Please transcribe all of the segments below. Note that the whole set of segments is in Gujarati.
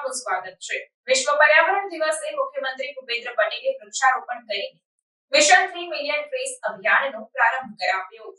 આપનું સ્વાગત છે. વિશ્વ પર્યાવરણ દિવસે મુખ્યમંત્રી ભૂપેન્દ્ર પટેલે વૃક્ષારોપણ કરી મિશન થ્રી મિલિયન ટ્રીઝ અભિયાનનો પ્રારંભ કરાવ્યો.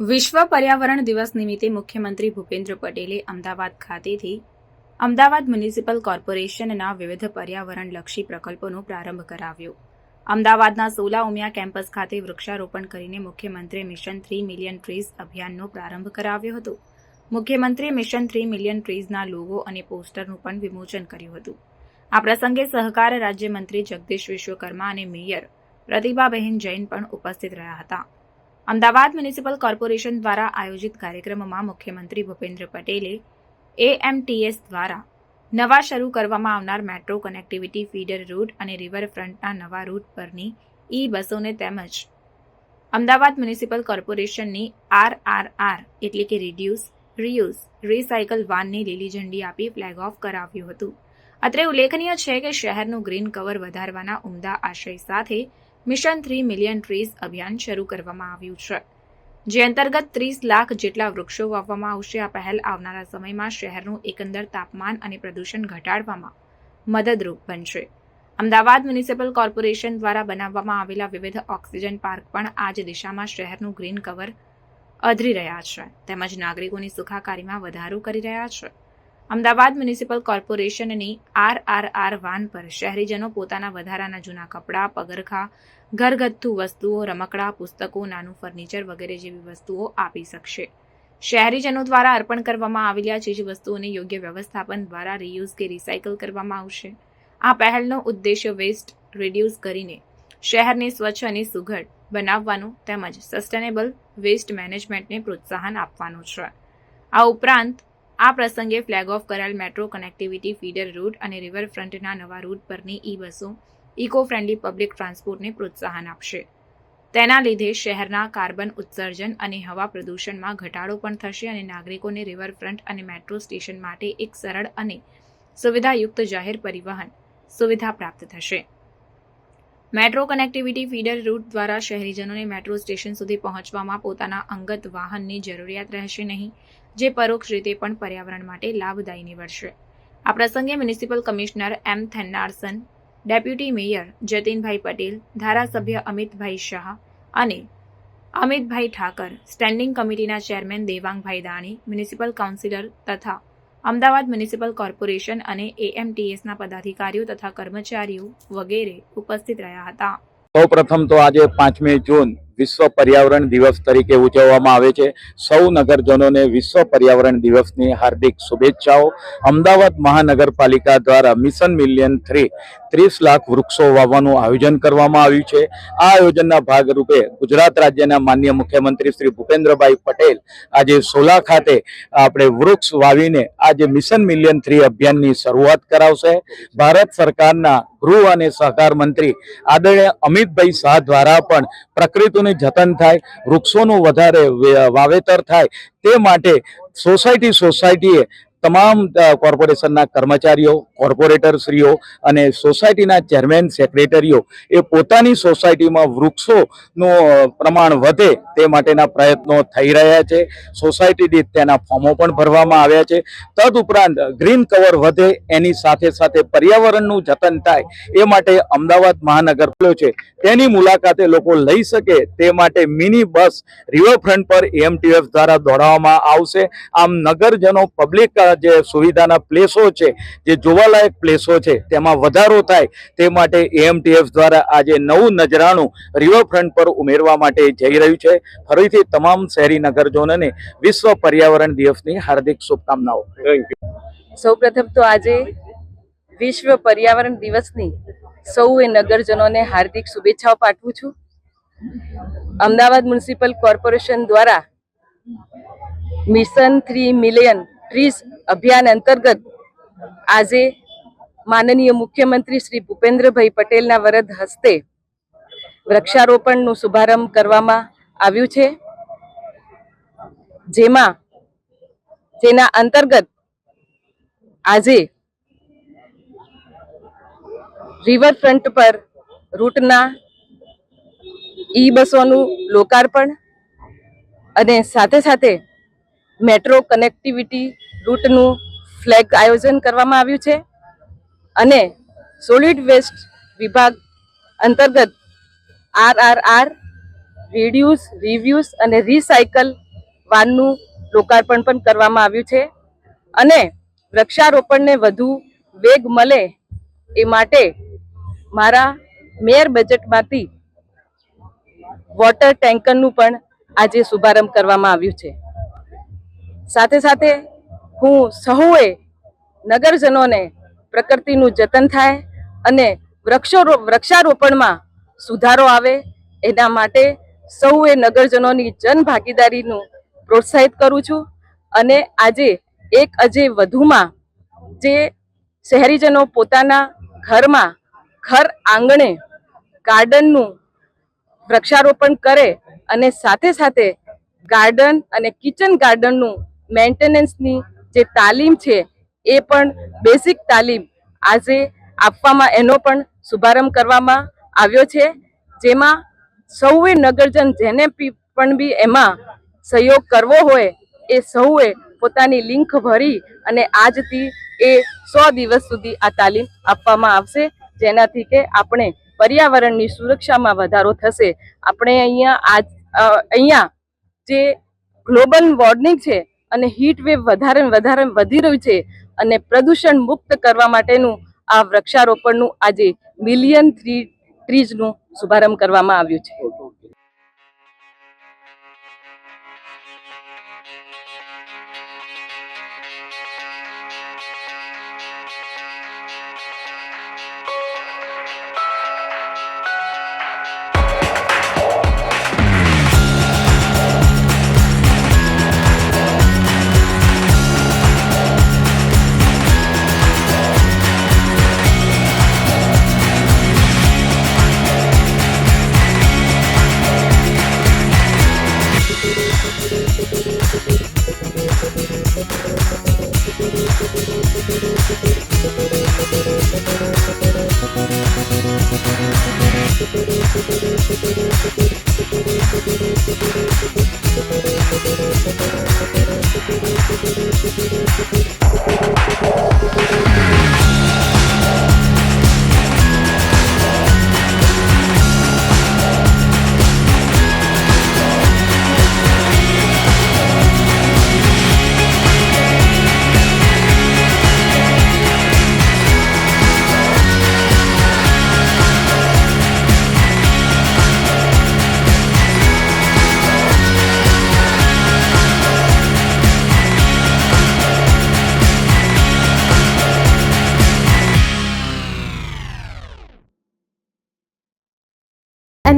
વિશ્વ પર્યાવરણ દિવસ નિમિત્તે મુખ્યમંત્રી ભૂપેન્દ્ર પટેલે અમદાવાદ ખાતેથી અમદાવાદ મ્યુનિસિપલ કોર્પોરેશનના વિવિધ પર્યાવરણલક્ષી પ્રકલ્પોનો પ્રારંભ કરાવ્યો. અમદાવાદના સોલા ઉમિયા કેમ્પસ ખાતે વૃક્ષારોપણ કરીને મુખ્યમંત્રીએ મિશન થ્રી મિલિયન ટ્રીઝ અભિયાનનો પ્રારંભ કરાવ્યો હતો. મુખ્યમંત્રીએ મિશન થ્રી મિલિયન ટ્રીઝના લોગો અને પોસ્ટરનું પણ વિમોચન કર્યું હતું. આ પ્રસંગે સહકાર રાજ્યમંત્રી જગદીશ વિશ્વકર્મા અને મેયર પ્રતિભાબહેન જૈન પણ ઉપસ્થિત રહ્યા હતા. અમદાવાદ મ્યુનિસિપલ કોર્પોરેશન દ્વારા આયોજિત કાર્યક્રમમાં મુખ્યમંત્રી ભૂપેન્દ્ર પટેલે એએમટીએસ દ્વારા નવા શરૂ કરવામાં આવનાર મેટ્રો કનેક્ટિવિટી, ફીડર રૂટ અને રિવરફ્રન્ટના નવા રૂટ પરની ઈ બસોને તેમજ અમદાવાદ મ્યુનિસિપલ કોર્પોરેશનની આરઆરઆર એટલે કે રિડ્યુસ રીયુઝ રિસાયકલ વાનની લીલી ઝંડી આપી ફ્લેગ ઓફ કરાવ્યું હતું. અત્રે ઉલ્લેખનીય છે કે શહેરનું ગ્રીન કવર વધારવાના ઉમદા આશય સાથે મિશન થ્રી મિલિયન ટ્રીઝ અભિયાન શરૂ કરવામાં આવ્યું છે. જે અંતર્ગત ત્રીસ લાખ જેટલા વૃક્ષો વાવવામાં આવશે, આ પહેલ આવનારા સમયમાં શહેરનું એકંદર તાપમાન અને પ્રદૂષણ ઘટાડવામાં મદદરૂપ બનશે. અમદાવાદ મ્યુનિસિપલ કોર્પોરેશન દ્વારા બનાવવામાં આવેલા વિવિધ ઓક્સિજન પાર્ક પણ આ જ દિશામાં શહેરનું ગ્રીન કવર અધરી રહ્યા છે. તેમજ નાગરિકોની સુખાકારીમાં વધારો કરી રહ્યા છે. અમદાવાદ મ્યુનિસિપલ કોર્પોરેશનની આરઆરઆર વાન પર શહેરીજનો પોતાના વધારાના જૂના કપડાં, પગરખાં, ઘરગથ્થુ વસ્તુઓ, રમકડાં, પુસ્તકો, નાનું ફર્નિચર વગેરે જેવી વસ્તુઓ આપી શકશે. શહેરીજનો દ્વારા અર્પણ કરવામાં આવેલી આ ચીજવસ્તુઓને યોગ્ય વ્યવસ્થાપન દ્વારા રીયુઝ કે રિસાયકલ કરવામાં આવશે. આ પહેલનો ઉદ્દેશ્ય વેસ્ટ રિડ્યુસ કરીને શહેરને સ્વચ્છ અને સુઘડ બનાવવાનો તેમજ સસ્ટેનેબલ વેસ્ટ મેનેજમેન્ટને પ્રોત્સાહન આપવાનું છે. આ ઉપરાંત, આ પ્રસંગે ફ્લેગ ઓફ કરાયેલ મેટ્રો કનેક્ટિવિટી ફીડર રૂટ અને રિવરફ્રન્ટના નવા રૂટ પરની ઈ બસો ઇકો ફ્રેન્ડલી પબ્લિક ટ્રાન્સપોર્ટને પ્રોત્સાહન આપશે. તેના લીધે શહેરના કાર્બન ઉત્સર્જન અને હવા પ્રદૂષણમાં ઘટાડો પણ થશે અને નાગરિકોને રિવરફ્રન્ટ અને મેટ્રો સ્ટેશન માટે એક સરળ અને સુવિધાયુક્ત જાહેર પરિવહન સુવિધા પ્રાપ્ત થશે. મેટ્રો કનેક્ટિવિટી ફીડર રૂટ દ્વારા શહેરીજનોને મેટ્રો સ્ટેશન સુધી પહોંચવામાં પોતાના અંગત વાહનની જરૂરિયાત રહેશે નહીં, જે પરોક્ષ રીતે પણ પર્યાવરણ માટે લાભદાયી નીવડશે. આ પ્રસંગે municipal commissioner M Thennarasan, deputy mayor Jatinbhai Patel, ધારાસભ્ય અમિતભાઈ શાહ અને અમિતભાઈ ઠાકર, સ્ટેન્ડિંગ કમિટીના chairman Devangbhai Dani, municipal councillor તથા અમદાવાદ મ્યુનિસિપલ કોર્પોરેશન અને એએમટીએસના પદાધિકારીઓ તથા કર્મચારીઓ વગેરે ઉપસ્થિત રહ્યા હતા. સૌ પ્રથમ તો આજે પાંચમી જૂન વિશ્વ પર્યાવરણ દિવસ તરીકે ઉજવવામાં આવે છે. સૌ નગરજનોને વિશ્વ પર્યાવરણ દિવસની હાર્દિક શુભેચ્છાઓ. અમદાવાદ મહાનગરપાલિકા દ્વારા મિશન મિલિયન થ્રી ત્રીસ લાખ વૃક્ષો વાવવાનું આયોજન કરવામાં આવ્યું છે. આ આયોજનના ભાગરૂપે ગુજરાત રાજ્યના માન્ય મુખ્યમંત્રી શ્રી ભૂપેન્દ્રભાઈ પટેલ આજે સોલા ખાતે આપણે વૃક્ષ વાવીને આજે મિશન મિલિયન થ્રી અભિયાનની શરૂઆત કરાવશે. ભારત સરકારના ગૃહ અને સહકાર મંત્રી આદરણીય અમિતભાઈ શાહ દ્વારા પણ પ્રકૃતિનું જતન થાય, વૃક્ષોનું વધારે વાવેતર થાય તે માટે સોસાયટી સોસાયટીએ તમામ કોર્પોરેશનના કર્મચારીઓ, કોર્પોરેટરશ્રીઓ અને સોસાયટીના ચેરમેન, સેક્રેટરીઓ એ પોતાની સોસાયટીમાં વૃક્ષોનું પ્રમાણ વધે તે માટેના પ્રયત્નો થઈ રહ્યા છે. સોસાયટી દીઠ તેના ફોર્મો પણ ભરવામાં આવ્યા છે. તદઉપરાંત ગ્રીન કવર વધે એની સાથે સાથે પર્યાવરણનું જતન થાય એ માટે અમદાવાદ મહાનગર છે. તેની મુલાકાતે લોકો લઈ શકે તે માટે મિની બસ રિવરફ્રન્ટ પર એમટીએફ દ્વારા દોડાવવામાં આવશે. આમ નગરજનો પબ્લિક જે સુવિધાના પ્લેસો છે જે જોવાલાયક પ્લેસો છે તેમાં વધારો થાય તે માટે એએમટીએફ દ્વારા આજે નવું નજરાણું રિવરફ્રન્ટ પર ઉમેરવા માટે જઈ રહ્યું છે. ફરીથી તમામ શહેરી નગરજનોને વિશ્વ પર્યાવરણ દિવસની હાર્દિક શુભકામનાઓ. સૌપ્રથમ તો આજે વિશ્વ પર્યાવરણ દિવસની સૌએ નગરજનોને હાર્દિક શુભેચ્છાઓ પાઠવું છું. અમદાવાદ મ્યુનિસિપલ કોર્પોરેશન દ્વારા મિશન થ્રી મિલિયન ટ્રીઝ અભિયાન અંતર્ગત આજે માનનીય મુખ્યમંત્રી શ્રી ભૂપેન્દ્રભાઈ પટેલના વરદ હસ્તે વૃક્ષારોપણનો શુભારંભ કરવામાં આવ્યું છે. જેમાં, જેના અંતર્ગત આજે રિવરફ્રન્ટ પર રૂટના ઈ બસોનું લોકાર્પણ અને સાથે સાથે મેટ્રો કનેક્ટિવિટી રૂટનું ફ્લેગ આયોજન કરવામાં આવ્યું છે અને સોલિડ વેસ્ટ વિભાગ અંતર્ગત R R R reduce, reuse અને રિસાયકલ વાનનું લોકાર્પણ પણ કરવામાં આવ્યું છે અને વૃક્ષારોપણને વધુ વેગ મળે એ માટે મારા મેયર બજેટમાંથી વોટર ટેન્કરનું પણ આજે શુભારંભ કરવામાં આવ્યું છે. સાથે સાથે હું સહુએ નગરજનોને પ્રકૃતિનું જતન થાય અને વૃક્ષો વૃક્ષારોપણમાં સુધારો આવે, એના માટે સૌએ નગરજનોની જન ભાગીદારીનું પ્રોત્સાહિત કરું છું. અને આજે એક અજે વધુમાં જે શહેરીજનો પોતાના ઘરમાં ઘર આંગણે ગાર્ડનનું વૃક્ષારોપણ કરે અને સાથે સાથે ગાર્ડન અને કિચન ગાર્ડનનું મેન્ટેનન્સની જે તાલીમ છે, એ પણ બેસિક તાલીમ આજે આપવામાં એનો પણ શુભારંભ કરવામાં આવ્યો છે. જેમાં સૌએ નગરજન જેને પણ બી એમાં સહયોગ કરવો હોય, એ સૌએ પોતાની લિંક ભરી અને આજથી એ સો દિવસ સુધી આ તાલીમ આપવામાં આવશે. જેનાથી કે આપણે પર્યાવરણની સુરક્ષામાં વધારો થશે. આપણે અહીંયા આજ અહીંયા જે ગ્લોબલ વોર્મિંગ છે અને હીટ વેવ વધારે વધારે વધી રહ્યું છે અને પ્રદૂષણ મુક્ત કરવા માટેનું આ વૃક્ષારોપણનું આજે મિલિયન થ્રી ટ્રીઝનું શુભારંભ કરવામાં આવ્યું છે.